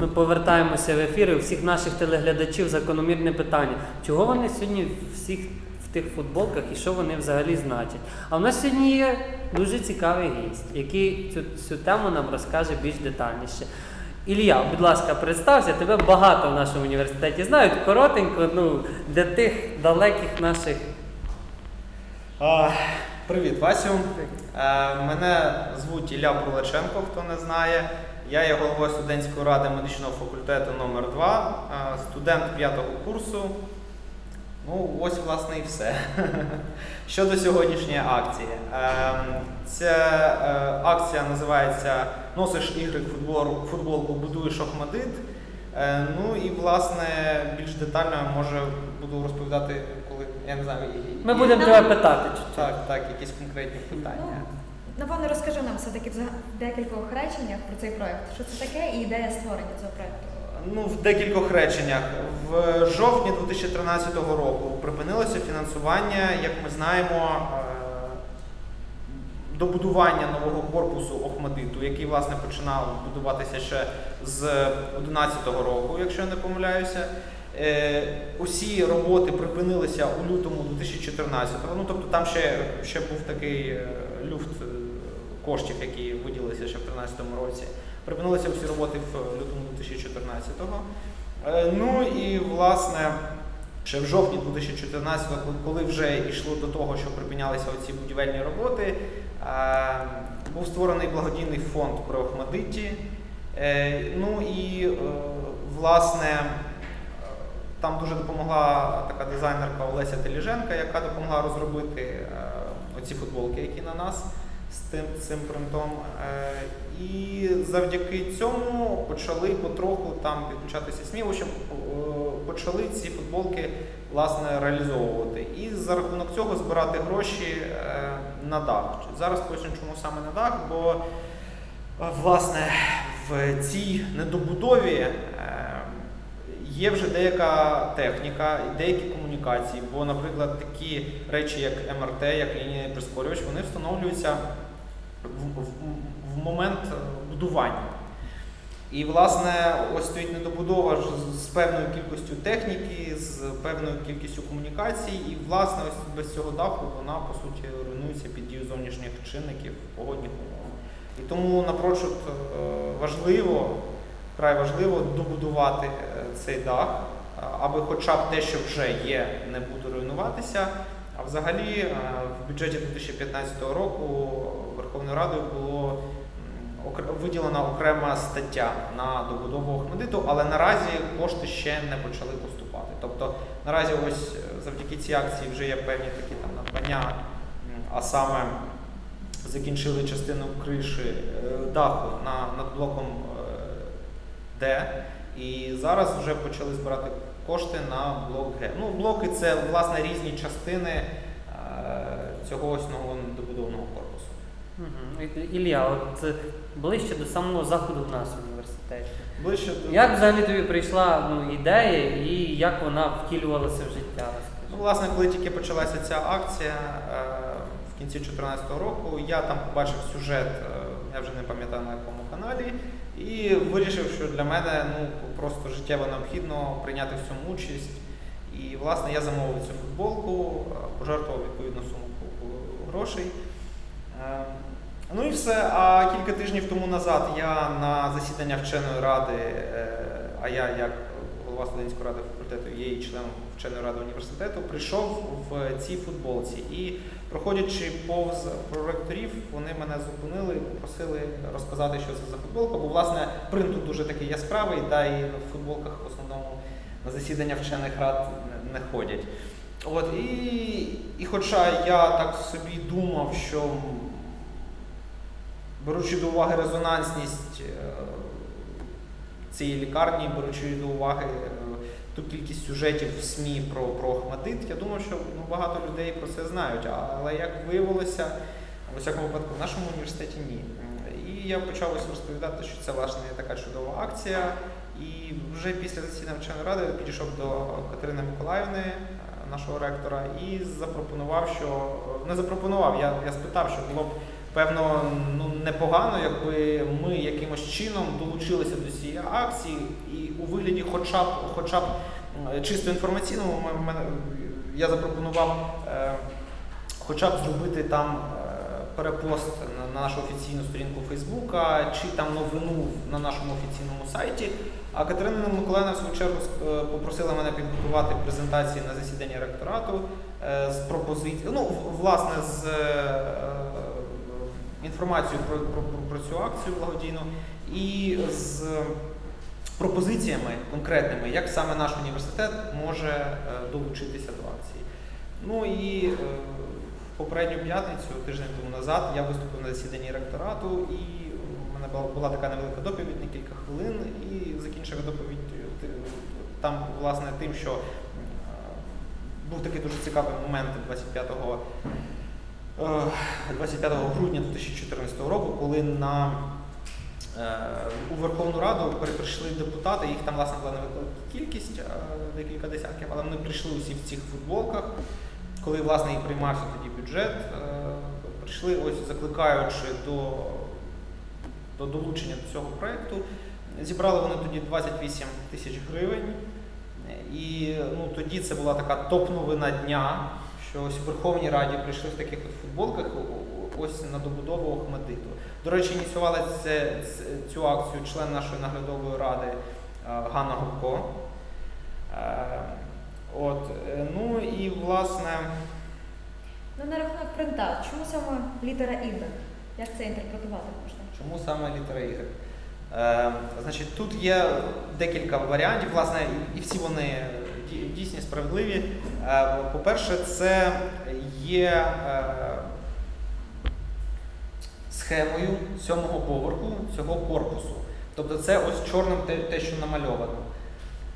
ми повертаємося в ефір і у всіх наших телеглядачів закономірне питання. Чого вони сьогодні всіх в тих футболках і що вони взагалі значать? А в нас сьогодні є дуже цікавий гість, який цю, цю тему нам розкаже більш детальніше. Ілля, будь ласка, представся, тебе багато в нашому університеті знають. Коротенько, ну, для тих далеких наших. А, Привіт, Васю. Е, Мене звуть Ілля Пролеченко, хто не знає. Я є головою студентської ради медичного факультету номер 2 студент п'ятого курсу. Ну, ось, власне, і все. Щодо сьогоднішньої акції. Ем, Ця е, акція називається Носиш ігри футбол, футболку, будуєш Охмадит. Е, Ну і власне більш детально може буду розповідати, коли я не знаю. Ми і- будемо тебе питати. так, так, якісь конкретні питання. Напевно, розкажи нам все-таки в декількох реченнях про цей проект. Що це таке і ідея створення цього проекту? Ну, в декількох реченнях. В жовтні 2013 року припинилося фінансування, як ми знаємо, е, добудування нового корпусу Охмадиту, який власне починав будуватися ще з 2011 року, якщо я не помиляюся. Е, Усі роботи припинилися у лютому 2014-го. Ну тобто там ще, ще був такий е, люфт коштів, які виділилися ще в 2013 році. Припинилися всі роботи в лютому 2014-го. Е, Ну і власне. Ще в жовтні 2014-го, коли вже йшло до того, що припинялися оці будівельні роботи, е, був створений благодійний фонд при Охмадиті. Е, Ну і власне там дуже допомогла така дизайнерка Олеся Теліженка, яка допомогла розробити оці футболки, які на нас з тим цим принтом. Е, І завдяки цьому почали потроху там підключатися СМІ. В общем, е, почали ці футболки власне реалізовувати. І за рахунок цього збирати гроші е, на дах. Зараз поясню, чому саме на дах, бо власне в цій недобудові є вже деяка техніка, деякі комунікації. Бо, наприклад, такі речі, як МРТ, як лінія прискорювач, вони встановлюються в, в, в момент будування. І, власне, ось стоїть недобудова з- з певною кількістю техніки, з певною кількістю комунікацій, і, власне, ось без цього даху вона, по суті, руйнується під дію зовнішніх чинників погодних умов. І тому напрочуд е, важливо, вкрай важливо добудувати е, цей дах, аби хоча б те, що вже є, не буде руйнуватися. А взагалі е, в бюджеті 2015 року Верховною Радою було виділена окрема стаття на добудову Охмедиту, але наразі кошти ще не почали поступати. Тобто наразі ось е, завдяки цій акції вже є певні такі там надбання, а саме закінчили частину криші даху на, над блоком Д. І зараз вже почали збирати кошти на блок Г. Ну, блоки це власне різні частини е, цього ось нового добудованого корпусу. Мгм. Ілля, от е, ближче до самого заходу в нас в університеті. Ближче до Як взагалі тобі прийшла ну, ідея і як вона втілювалася в життя? Ну, власне, коли тільки почалася ця акція е, в кінці 2014 року, я там побачив сюжет, я вже не пам'ятаю на якому каналі, і вирішив, що для мене ну, просто життєво необхідно прийняти в цьому участь. І, власне, я замовив цю футболку, пожертвував відповідну суму грошей. Е, Ну і все. А кілька тижнів тому назад я на засідання вченої ради, е, а я як голова студентської ради факультету є і членом вченої ради університету, прийшов в цій футболці. І проходячи повз проректорів, вони мене зупинили і попросили розказати, що це за футболка. Бо власне принт тут дуже такий яскравий, та і в футболках в основному на засідання вчених рад не- не ходять. От і, і хоча я так собі думав, що беручи до уваги резонансність е, цієї лікарні, беручи до уваги е, ту кількість сюжетів в СМІ про, про Охмадит, я думав, що ну, багато людей про це знають. Але як виявилося, в усякому випадку в нашому університеті ні. І я почав ось розповідати, що це власне така чудова акція. І вже після засідання вченої ради підійшов до Катерини Миколаївни, е, нашого ректора, і запропонував, що не запропонував, я, я спитав, що було б певно, ну непогано, якби ми якимось чином долучилися до цієї акції, і у вигляді, хоча б, хоча б чисто інформаційному, я запропонував е, хоча б зробити там е, перепост на, на нашу офіційну сторінку Фейсбука чи там новину на нашому офіційному сайті. А Катерина Миколаївна в свою чергу е, попросила мене підготувати презентації на засіданні ректорату е, з пропозицією, ну, власне, з е, інформацією про, про, про, цю акцію благодійну і з пропозиціями конкретними, як саме наш університет може е, долучитися до акції. Ну і е, попередню п'ятницю, тиждень тому назад, я виступив на засіданні ректорату, і в мене була, була така невелика доповідь на кілька хвилин, і закінчив доповідь е, там, власне, тим, що був такий дуже цікавий момент 25 е, 25 грудня 2014 року, коли на Е, У Верховну Раду при- прийшли депутати, їх там власне була невелика кількість, е, декілька десятків, але вони прийшли усі в цих футболках. Коли власне і приймався тоді бюджет, е, прийшли ось закликаючи до, до долучення до цього проєкту. Зібрали вони тоді 28 тисяч гривень. І ну, тоді це була така топ-новина дня, що ось в Верховній Раді прийшли в таких от футболках ось на добудову Охмадиту. До речі, ініціювала це, цю акцію член нашої наглядової ради е, Ганна Губко. Е, От, е, ну і власне, Ну, на рахунок принта, чому саме літера Y? Як це інтерпретувати можна? чому саме літера Y? Е, значить, тут є декілька варіантів, власне, і- всі вони ді- дійсні, справедливі. Е, по-перше, це є е, схемою сьомого поверху цього корпусу. Тобто це ось чорним те, що намальовано.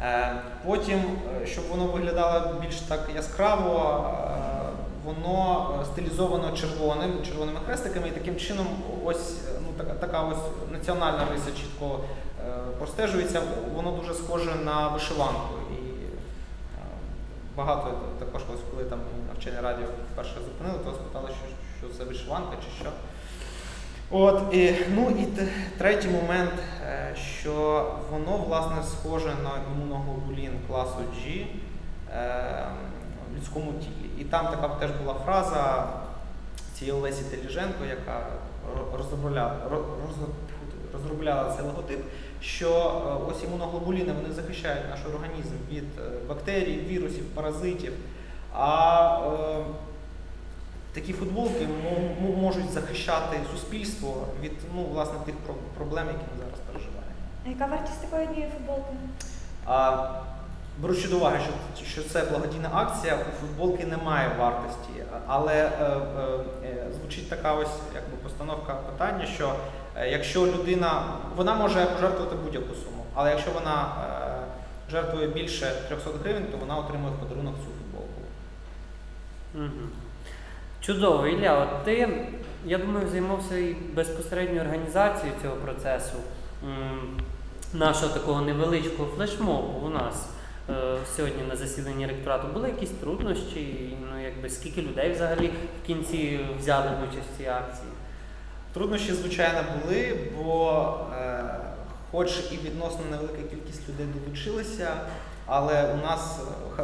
Е, Потім, щоб воно виглядало більш так яскраво, воно стилізовано червоним, червоними хрестиками, і таким чином ось ну, така, така ось національна риса чітко простежується. Воно дуже схоже на вишиванку. Багато також, ось коли там навчання радіо вперше зупинили, то спитали, що, що це вишиванка чи що. От, і, ну і третій момент, е, що воно власне схоже на імуноглобулін класу G е, в людському тілі. І там така теж була фраза цієї Олесі Теліженко, яка ро- розробляла, ро- роз- розробляла цей логотип, що е, ось імуноглобуліни вони захищають наш організм від е, бактерій, вірусів, паразитів. А е, Такі футболки мо- мо- можуть захищати суспільство від ну, власне, тих проблем, які ми зараз переживаємо. А яка вартість такої однієї футболки? А, беручи до уваги, що, що це благодійна акція, у футболки немає вартості, але е, е, е, звучить така ось якби постановка питання, що е, якщо людина вона може пожертвувати будь-яку суму, але якщо вона е, жертвує більше 300 гривень, то вона отримує в подарунок цю футболку. Угу. Чудово, Ілля, от ти, я думаю, займався і безпосередньо організацією цього процесу нашого такого невеличкого флешмобу у нас сьогодні на засіданні ректорату. Були якісь труднощі, ну якби скільки людей взагалі в кінці взяли участь в цій акції? Труднощі, звичайно, були, бо е, хоч і відносно невелика кількість людей долучилася, але у нас е,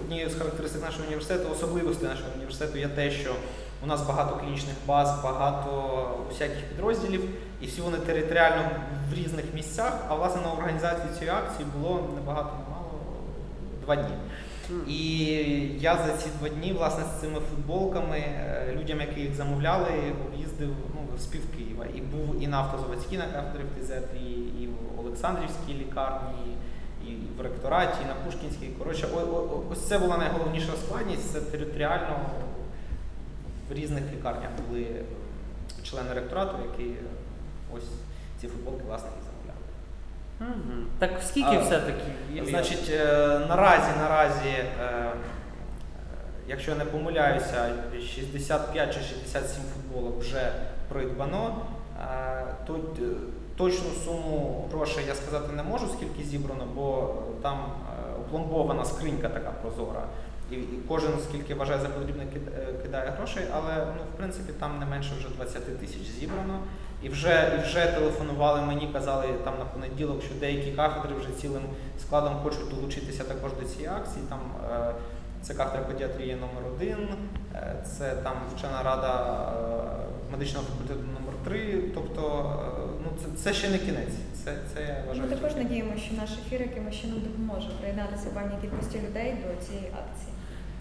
однією з характеристик нашого університету, особливостей нашого університету є те, що у нас багато клінічних баз, багато усяких підрозділів, і всі вони територіально в різних місцях. А власне на організації цієї акції було небагато два дні. І я за ці два дні, власне, з цими футболками е, людям, які їх замовляли, об'їздив ну, в спів Києва. І був і на автозаводській на кафедрі ФТЗ, і, і в Олександрівській лікарні, і в ректораті, і на Пушкінській. Коротше, о- о- ось це була найголовніша складність. Це територіально в різних лікарнях були члени ректорату, які ось ці футболки власне Мгм. Так скільки А, все-таки? Значить, е, наразі, наразі, е, якщо я не помиляюся, 65 чи 67 футболок вже придбано. Е, Тут точну суму грошей я сказати не можу, скільки зібрано, бо там опломбована скринька така прозора. І, кожен скільки вважає за потрібне е, кидає грошей, але ну, в принципі там не менше вже 20 тисяч зібрано. І вже, і вже телефонували мені, казали там на понеділок, що деякі кафедри вже цілим складом хочуть долучитися також до цієї акції. Там е, це кафедра педіатрії номер 1 е, це там вчена рада медичного факультету номер 3 Тобто, ну це, це ще не кінець. Це, це я Ми вважаю. також тільки- надіємося, що наш ефір якимось чином допоможе приєднатися певній кількості людей до цієї акції.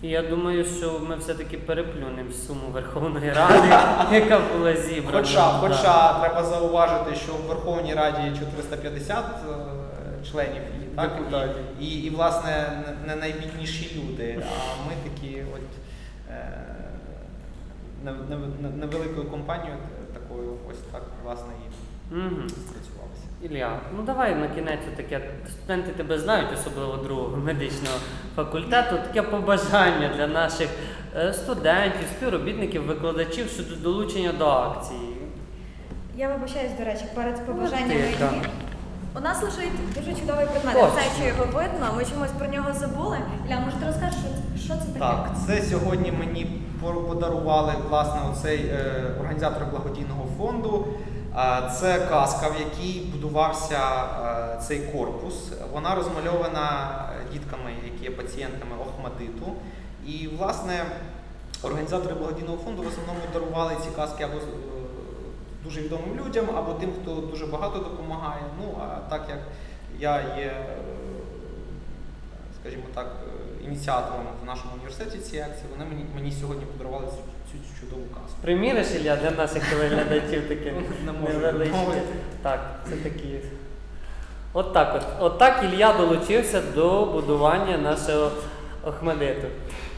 І я думаю, що ми все-таки переплюнемо суму Верховної Ради, яка була зібрана. Хоча, хоча треба зауважити, що в Верховній Раді 450 е, членів і так Депутатів. і, і, і власне не- найбідніші люди. А ми такі, от е, не- не- не- невеликою компанією такою, ось так власне і Мгм. спрацювалися. Ілля, ну давай на кінець таке. Студенти тебе знають, особливо другого медичного факультету. Таке побажання для наших е, студентів, співробітників, викладачів щодо долучення до акції. Я вибачаюсь, до речі, перед побажаннями. У нас лежить дуже чудовий предмет. Не знаю, чи його видно. Ми чомусь про нього забули. Ілля, може ти розкажеш, що, це таке? Так, це сьогодні мені подарували власне оцей е, організатор благодійного фонду. Це каска, в якій будувався цей корпус. Вона розмальована е, дітками, які є пацієнтами Охматиту. І, власне, організатори благодійного фонду в основному дарували ці каски або е, дуже відомим людям, або тим, хто дуже багато допомагає. Ну, а так як я є, е, скажімо так, ініціатором в нашому університеті цієї акції, вони мені, мені сьогодні подарували цю, цю чудову каску. Приміриш, Ілля, для наших телеглядачів таке невеличке. Так, це такі. От так от. От так Ілля долучився до будування нашого Охмедиту.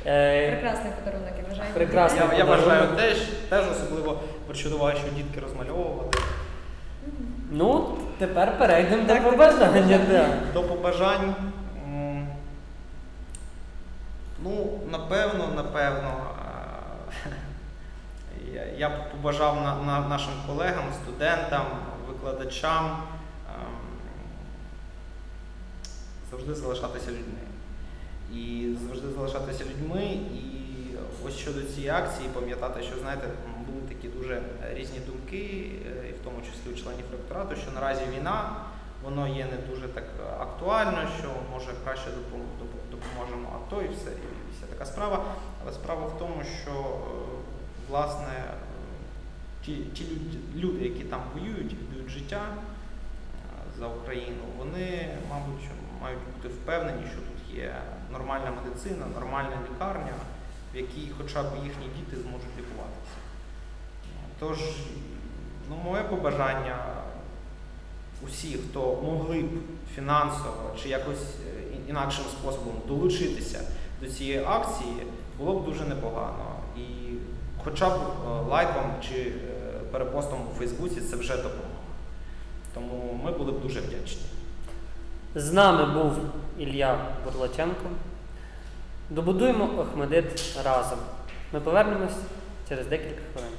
Е, Прекрасний подарунок, я вважаю. Прекрасний. Я, я подарунок. вважаю теж, теж особливо причудово, що дітки розмальовували. Ну, тепер перейдемо Так, до побажання. До побажань. Ну, напевно, напевно. Я, б побажав на, на, нашим колегам, студентам, викладачам ем, завжди залишатися людьми. І завжди залишатися людьми. І ось щодо цієї акції, пам'ятати, що знаєте, були такі дуже різні думки, е, і в тому числі у членів ректорату, що наразі війна, воно є не дуже так актуально, що може краще допом- доп- допоможемо АТО і все, вся така справа. Але справа в тому, що е, власне ті, ті люд- люди, які там воюють, віддають життя е, за Україну, вони, мабуть, мають бути впевнені, що тут є нормальна медицина, нормальна лікарня, в якій хоча б їхні діти зможуть лікуватися. Тож, ну, моє побажання усі, хто могли б фінансово чи якось е, інакшим способом долучитися до цієї акції, було б дуже непогано. І хоча б е, лайком чи е, перепостом у Фейсбуці це вже допомога. Тому ми були б дуже вдячні. З нами був Ілля Бурлаченко. Добудуємо Охмедит разом. Ми повернемось через декілька хвилин.